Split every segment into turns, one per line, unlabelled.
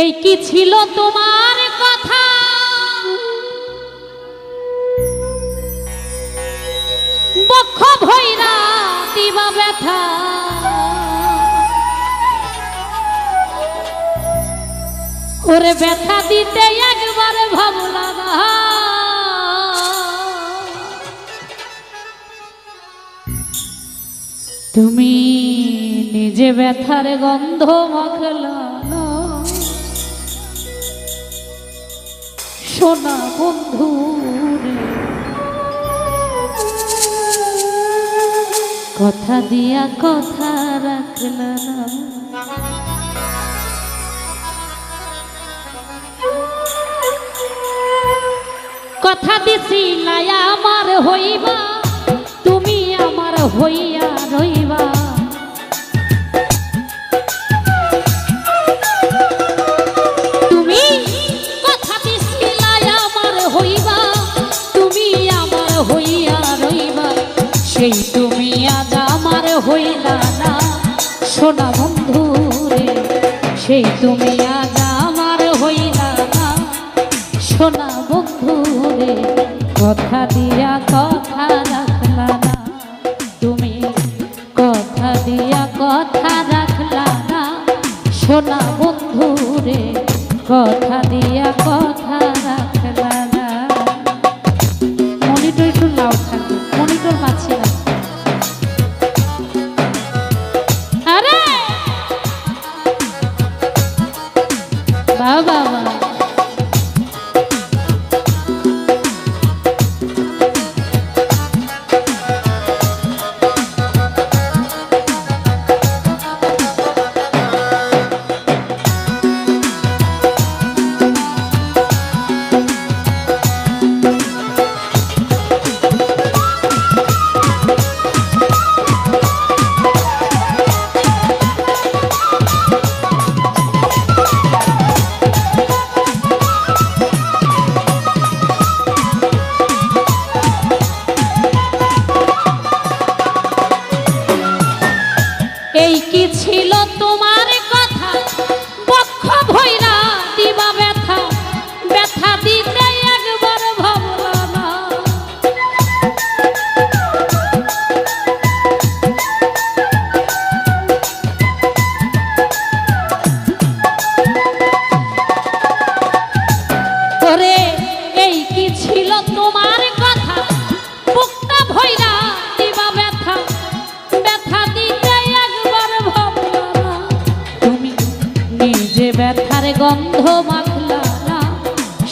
এই কি ছিল তোমার কথা? বক্ষ ভৈরা দিবা ব্যথা। ওরে ব্যথা দিতে একবার ভাবলা না তুমি নিজে ব্যথার গন্ধ মাখলা সোনা বন্ধু কথা দিয়া কথা রাখলা না। কথা দিছিলাই আমার হইবা। তুমি আমার হইয়া সেই তুমি আজ আমার হইলা না। সোনা বন্ধু রে, সেই তুমি আজ আমার হইলা না। সোনা বন্ধু রে, কথা দিয়া কথা রাখলা না। তুমি কথা দিয়া কথা রাখলা না। সোনা বন্ধু রে, কথা দিয়া কথা 玩玩玩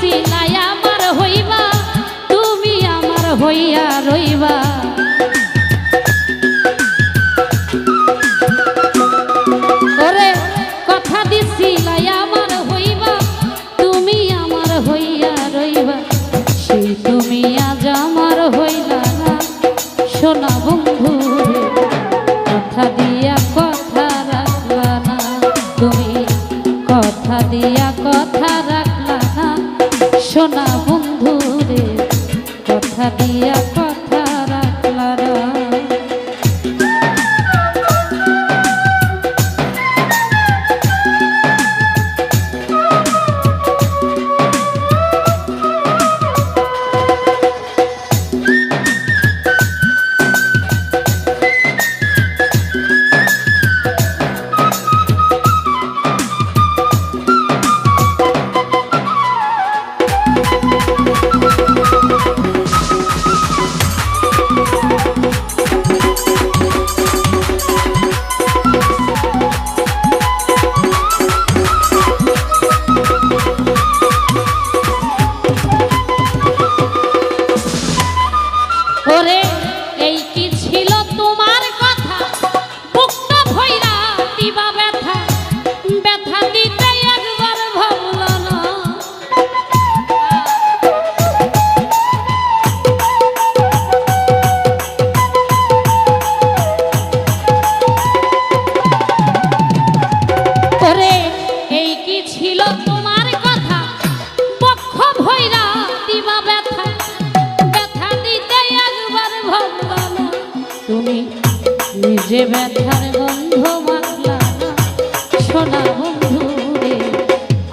কথা আমার হইবা, তুমি আমার হইয়া কথা আমার হইবা, তুমি আমার হইয়া রইবা। তুমি আজ আমার হইলা না বন্ধু।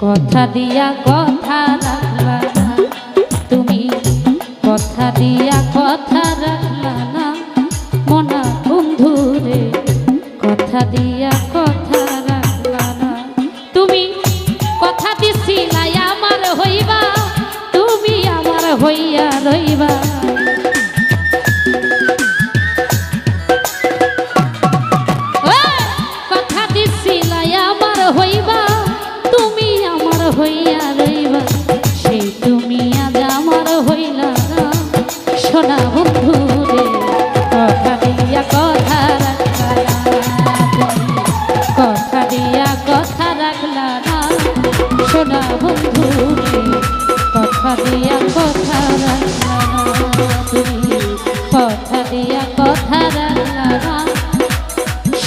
কথা দিয়া কথা রাখলা না। তুমি কথা দিয়া কথা রাখলা না, মনা বন্ধু রে কথা দিয়া কথা রাখলা না। তুমি কথা দিছিলাই